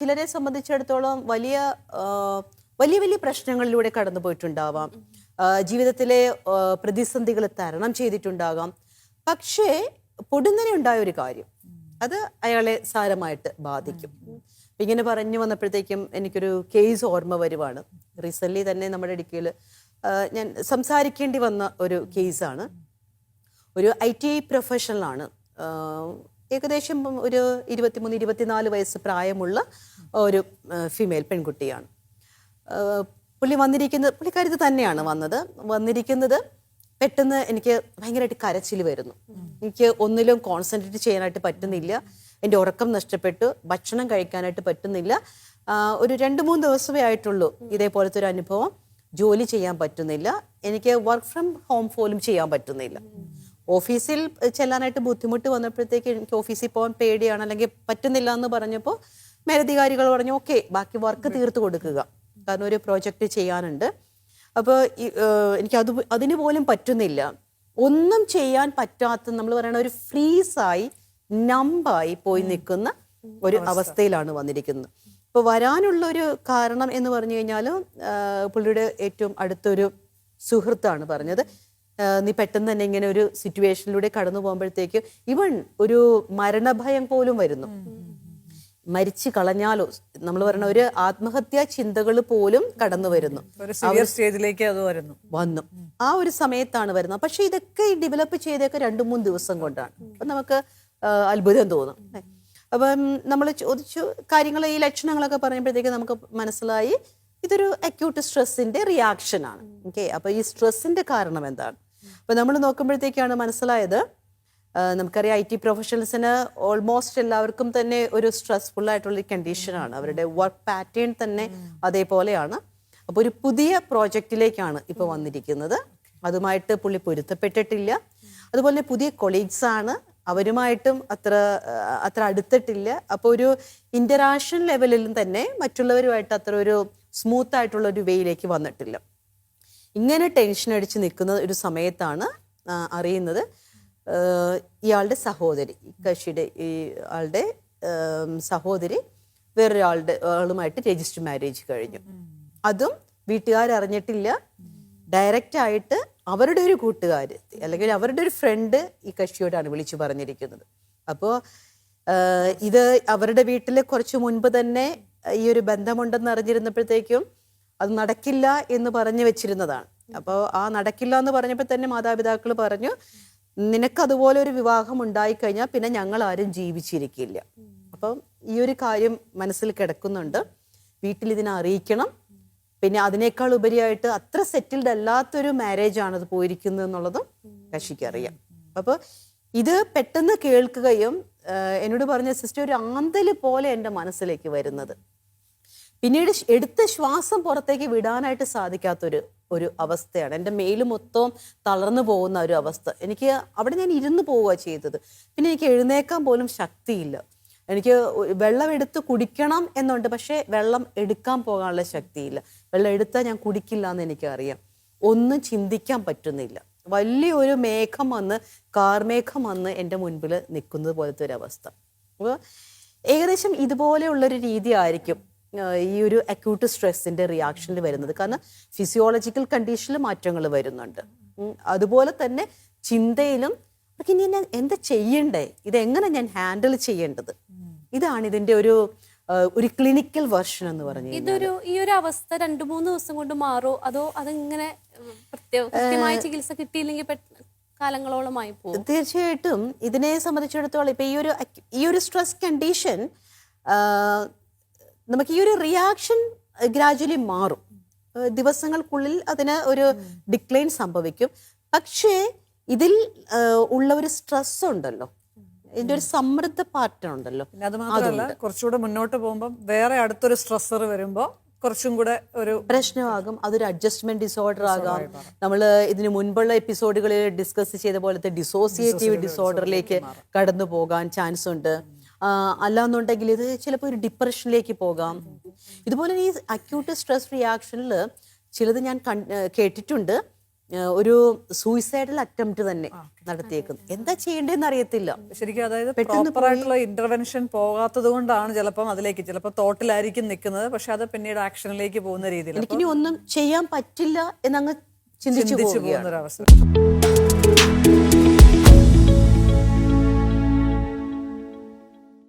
ചിലരെ സംബന്ധിച്ചിടത്തോളം വലിയ വലിയ വലിയ പ്രശ്നങ്ങളിലൂടെ കടന്നു പോയിട്ടുണ്ടാവാം. ജീവിതത്തിലെ പ്രതിസന്ധികൾ തരണം ചെയ്തിട്ടുണ്ടാകാം. പക്ഷേ പൊടുന്നനെ ഉണ്ടായ ഒരു കാര്യം. അത് അയാളെ സാരമായിട്ട് ബാധിക്കും. ഇങ്ങനെ പറഞ്ഞു വന്നപ്പോഴത്തേക്കും എനിക്കൊരു കേസ് ഓർമ്മ വരുവാണ്. റീസെന്റ് തന്നെ നമ്മുടെ ഇടുക്കിയിൽ ഞാൻ സംസാരിക്കേണ്ടി വന്ന ഒരു കേസാണ്. ഒരു ഐ ടി ഐ പ്രൊഫഷണലാണ് ഏകദേശം ഒരു ഇരുപത്തിമൂന്ന് ഇരുപത്തിനാല് വയസ്സ് പ്രായമുള്ള ഒരു ഫീമെയിൽ പെൺകുട്ടിയാണ്. പുള്ളി വന്നിരിക്കുന്നത് പുള്ളിക്കാരിത് തന്നെയാണ് വന്നത്. വന്നിരിക്കുന്നത് പെട്ടെന്ന് എനിക്ക് ഭയങ്കരമായിട്ട് കരച്ചിൽ വരുന്നു. എനിക്ക് ഒന്നിലും കോൺസെൻട്രേറ്റ് ചെയ്യാനായിട്ട് പറ്റുന്നില്ല. എന്റെ ഉറക്കം നഷ്ടപ്പെട്ടു. ഭക്ഷണം കഴിക്കാനായിട്ട് പറ്റുന്നില്ല. ഒരു രണ്ട് മൂന്ന് ദിവസമേ ആയിട്ടുള്ളൂ ഇതേപോലത്തെ ഒരു അനുഭവം ജോലി ചെയ്യാൻ പറ്റുന്നില്ല. എനിക്ക് വർക്ക് ഫ്രം ഹോം പോലും ചെയ്യാൻ പറ്റുന്നില്ല. ഓഫീസിൽ ചെല്ലാനായിട്ട് ബുദ്ധിമുട്ട് വന്നപ്പോഴത്തേക്ക് എനിക്ക് ഓഫീസിൽ പോകാൻ പേടിയാണ്. അല്ലെങ്കിൽ പറ്റുന്നില്ല എന്ന് പറഞ്ഞപ്പോൾ മേലധികാരികൾ പറഞ്ഞു ഓക്കെ ബാക്കി വർക്ക് തീർത്ത് കൊടുക്കുക. കാരണം ഒരു പ്രോജക്റ്റ് ചെയ്യാനുണ്ട്. അപ്പോൾ എനിക്ക് അത് അതിന് പോലും പറ്റുന്നില്ല. ഒന്നും ചെയ്യാൻ പറ്റാത്ത നമ്മൾ പറയുന്ന ഒരു ഫ്രീസായി നമ്പായി പോയി നിൽക്കുന്ന ഒരു അവസ്ഥയിലാണ് വന്നിരിക്കുന്നത്. ഇപ്പോൾ വരാനുള്ള ഒരു കാരണം എന്ന് പറഞ്ഞു കഴിഞ്ഞാൽ പുള്ളിയുടെ ഏറ്റവും അടുത്തൊരു സുഹൃത്താണ് പറഞ്ഞത്. നീ പെട്ടെന്ന് തന്നെ ഇങ്ങനെ ഒരു സിറ്റുവേഷനിലൂടെ കടന്നു പോകുമ്പോഴത്തേക്ക് ഇവൺ ഒരു മരണഭയം പോലും വരുന്നു. മരിച്ചു കളഞ്ഞാലോ നമ്മൾ പറയുന്ന ഒരു ആത്മഹത്യാ ചിന്തകൾ പോലും കടന്നു വരുന്നു. സ്റ്റേജിലേക്ക് അത് വരുന്നു. വന്നു. ആ ഒരു സമയത്താണ് വരുന്നത്. പക്ഷെ ഇതൊക്കെ ഡെവലപ്പ് ചെയ്തൊക്കെ രണ്ടു മൂന്ന് ദിവസം കൊണ്ടാണ്. അപ്പൊ നമുക്ക് അത്ഭുതം തോന്നും? അപ്പം നമ്മൾ ചോദിച്ചു കാര്യങ്ങൾ ഈ ലക്ഷണങ്ങളൊക്കെ പറയുമ്പോഴത്തേക്ക് നമുക്ക് മനസ്സിലായി ഇതൊരു അക്യൂട്ട് സ്ട്രെസ്സിന്റെ റിയാക്ഷൻ ആണ്. ഓക്കെ അപ്പൊ ഈ സ്ട്രെസ്സിന്റെ കാരണം എന്താണ്? അപ്പൊ നമ്മൾ നോക്കുമ്പോഴത്തേക്കാണ് മനസ്സിലായത് നമുക്കറിയാം ഐ ടി പ്രൊഫഷണൽസിന് ഓൾമോസ്റ്റ് എല്ലാവർക്കും തന്നെ ഒരു സ്ട്രെസ്ഫുൾ ആയിട്ടുള്ള കണ്ടീഷനാണ് അവരുടെ വർക്ക് പാറ്റേൺ തന്നെ അതേപോലെയാണ്. അപ്പോൾ ഒരു പുതിയ പ്രോജക്റ്റിലേക്കാണ് ഇപ്പോൾ വന്നിരിക്കുന്നത്. അതുമായിട്ട് പുള്ളി പൊരുത്തപ്പെട്ടിട്ടില്ല. അതുപോലെ തന്നെ പുതിയ കൊളീഗ്സ് ആണ്. അവരുമായിട്ടും അത്ര അത്ര അടുത്തിട്ടില്ല. അപ്പോൾ ഒരു ഇന്ററാക്ഷൻ ലെവലിലും തന്നെ മറ്റുള്ളവരുമായിട്ട് അത്ര ഒരു സ്മൂത്ത് ആയിട്ടുള്ള ഒരു വേയിലേക്ക് വന്നിട്ടില്ല. ഇങ്ങനെ ടെൻഷൻ അടിച്ച് നിൽക്കുന്ന ഒരു സമയത്താണ് അറിയുന്നത്. ഇയാളുടെ സഹോദരി ഈ കക്ഷിയുടെ ഈ ആളുടെ സഹോദരി വേറൊരാളുടെ ആളുമായിട്ട് രജിസ്റ്റർ മാരേജ് കഴിഞ്ഞു. അതും വീട്ടുകാർ അറിഞ്ഞിട്ടില്ല ഡയറക്റ്റ് ആയിട്ട് അവരുടെ ഒരു കൂട്ടുകാർ അല്ലെങ്കിൽ അവരുടെ ഒരു ഫ്രണ്ട് ഈ കക്ഷിയോടാണ് വിളിച്ചു പറഞ്ഞിരിക്കുന്നത്. അപ്പോൾ ഇത് അവരുടെ വീട്ടിൽ കുറച്ച് മുൻപ് തന്നെ ഈ ഒരു ബന്ധമുണ്ടെന്ന് അറിഞ്ഞിരുന്നപ്പോഴത്തേക്കും അത് നടക്കില്ല എന്ന് പറഞ്ഞു വെച്ചിരുന്നതാണ്. അപ്പോൾ ആ നടക്കില്ല എന്ന് പറഞ്ഞപ്പോൾ തന്നെ മാതാപിതാക്കൾ പറഞ്ഞു നിനക്ക് അതുപോലെ ഒരു വിവാഹം ഉണ്ടായിക്കഴിഞ്ഞാൽ പിന്നെ ഞങ്ങൾ ആരും ജീവിച്ചിരിക്കില്ല. അപ്പം ഈ ഒരു കാര്യം മനസ്സിൽ കിടക്കുന്നുണ്ട്. വീട്ടിൽ ഇതിനെ അറിയിക്കണം. പിന്നെ അതിനേക്കാൾ ഉപരിയായിട്ട് അത്ര സെറ്റിൽഡ് അല്ലാത്തൊരു മാരേജ് ആണ് അത് പോയിരിക്കുന്നത് എന്നുള്ളതും കശിക്കറിയാം അപ്പോൾ ഇത് പെട്ടെന്ന് കേൾക്കുകയും എന്നോട് പറഞ്ഞ സിസ്റ്റർ ഒരു ആന്തൽ പോലെ എന്റെ മനസ്സിലേക്ക് വരുന്നത്. പിന്നീട് എടുത്ത ശ്വാസം പുറത്തേക്ക് വിടാനായിട്ട് സാധിക്കാത്തൊരു ഒരു അവസ്ഥയാണ്. എന്റെ മേൽ മൊത്തം തളർന്നു പോകുന്ന ഒരു അവസ്ഥ. എനിക്ക് അവിടെ ഞാൻ ഇരുന്ന് പോവുക ചെയ്തത്. പിന്നെ എനിക്ക് എഴുന്നേക്കാൻ പോലും ശക്തിയില്ല. എനിക്ക് വെള്ളം എടുത്ത് കുടിക്കണം എന്നുണ്ട്. പക്ഷേ വെള്ളം എടുക്കാൻ പോകാനുള്ള ശക്തിയില്ല. വെള്ളം എടുത്താൽ ഞാൻ കുടിക്കില്ല എന്ന് എനിക്കറിയാം. ഒന്നും ചിന്തിക്കാൻ പറ്റുന്നില്ല. വലിയൊരു മേഘം വന്ന് കാർമേഘം വന്ന് എന്റെ മുൻപിൽ നിൽക്കുന്നത് പോലത്തെ ഒരു അവസ്ഥ. അപ്പോൾ ഏകദേശം ഇതുപോലെയുള്ളൊരു രീതി ആയിരിക്കും. ഈ ഒരു അക്യൂട്ട് സ്ട്രെസ്സിന്റെ റിയാക്ഷനിൽ വരുന്നത്. കാരണം ഫിസിയോളജിക്കൽ കണ്ടീഷനിൽ മാറ്റങ്ങൾ വരുന്നുണ്ട്. അതുപോലെ തന്നെ ചിന്തയിലും അതൊക്കെ ഇനി ഞാൻ എന്താ ചെയ്യണ്ടേ? ഇതെങ്ങനെ ഞാൻ ഹാൻഡിൽ ചെയ്യേണ്ടത്? ഇതാണ് ഇതിന്റെ ഒരു ഒരു ക്ലിനിക്കൽ വെർഷൻ എന്ന് പറഞ്ഞു ഇതൊരു ഈ ഒരു അവസ്ഥ രണ്ടു മൂന്ന് ദിവസം കൊണ്ട് മാറോ? അതോ അതിങ്ങനെ കൃത്യമായ ചികിത്സ കിട്ടിയില്ലെങ്കിൽ കാലങ്ങളോളമായി പോകും? തീർച്ചയായിട്ടും. ഇതിനെ സംബന്ധിച്ചിടത്തോളം ഇപ്പൊ ഈ ഒരു ഈ ഒരു സ്ട്രെസ് കണ്ടീഷൻ നമുക്ക് ഈ ഒരു റിയാക്ഷൻ ഗ്രാജുവലി മാറും. ദിവസങ്ങൾക്കുള്ളിൽ അതിന് ഒരു ഡിക്ലൈൻ സംഭവിക്കും. പക്ഷേ ഇതിൽ ഉള്ള ഒരു സ്ട്രെസ് ഉണ്ടല്ലോ. ഇതിന്റെ ഒരു സമൃദ്ധ പാറ്റേൺ ഉണ്ടല്ലോ. പിന്നെ അത് മാത്രമല്ല കുറച്ചുകൂടെ മുന്നോട്ട് പോകുമ്പോൾ വേറെ അടുത്തൊരു സ്ട്രെസ്സർ വരുമ്പോൾ കുറച്ചും കൂടെ ഒരു പ്രശ്നമാകും. അതൊരു അഡ്ജസ്റ്റ്മെന്റ് ഡിസോർഡർ ആകാം. നമ്മൾ ഇതിന് മുൻപുള്ള എപ്പിസോഡുകളിൽ ഡിസ്കസ് ചെയ്ത പോലത്തെ ഡിസോസിയേറ്റീവ് ഡിസോർഡറിലേക്ക് കടന്നു പോകാൻ ചാൻസ് ഉണ്ട്. അല്ലാന്നുണ്ടെങ്കിൽ ഇത് ചിലപ്പോൾ ഒരു ഡിപ്രഷനിലേക്ക് പോകാം. ഇതുപോലെ ഈ അക്യൂട്ട് സ്ട്രെസ് റിയാക്ഷനിൽ ചിലത് ഞാൻ കേട്ടിട്ടുണ്ട്. ഒരു സൂയിസൈഡൽ അറ്റംപ്റ്റ് തന്നെ നടത്തിയേക്കുന്നു. എന്താ ചെയ്യേണ്ടതെന്ന് അറിയത്തില്ല. ശരിക്കും അതായത് പ്രോപ്പറായിട്ടുള്ള ഇന്റർവെൻഷൻ പോകാത്തത് കൊണ്ടാണ് ചിലപ്പം അതിലേക്ക് ചിലപ്പോൾ തോട്ടിലായിരിക്കും നിൽക്കുന്നത്. പക്ഷെ അത് പിന്നീട് ആക്ഷനിലേക്ക് പോകുന്ന രീതിയിൽ. എനിക്കിനി ഒന്നും ചെയ്യാൻ പറ്റില്ല എന്നങ്ങ് ചിന്തിച്ചു ചിന്തിച്ചു പോകുന്ന ഒരു അവസ്ഥ